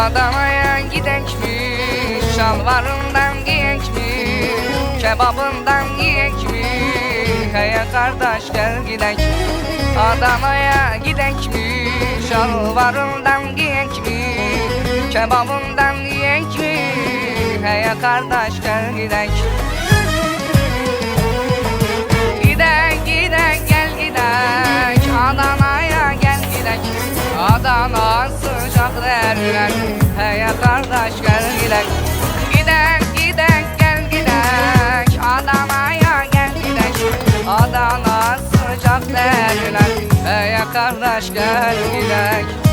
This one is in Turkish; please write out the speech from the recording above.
Adana'ya gidek mi? Şalvarından giyek mi? Kebabından yiyek mi? Hey kardeş gel gidek Adana'ya gidek mi? Şalvarından giyek mi? Kebabından yiyek mi? Hey kardeş gel gidek Gidek gidek gel gidek Adana'ya gel gidek Sıcak derler Hey kardeş gel gidek. Gidek gidek gel gidek. Adana'ya gel gidek. Adana sıcak derler. Hey kardeş gel gidek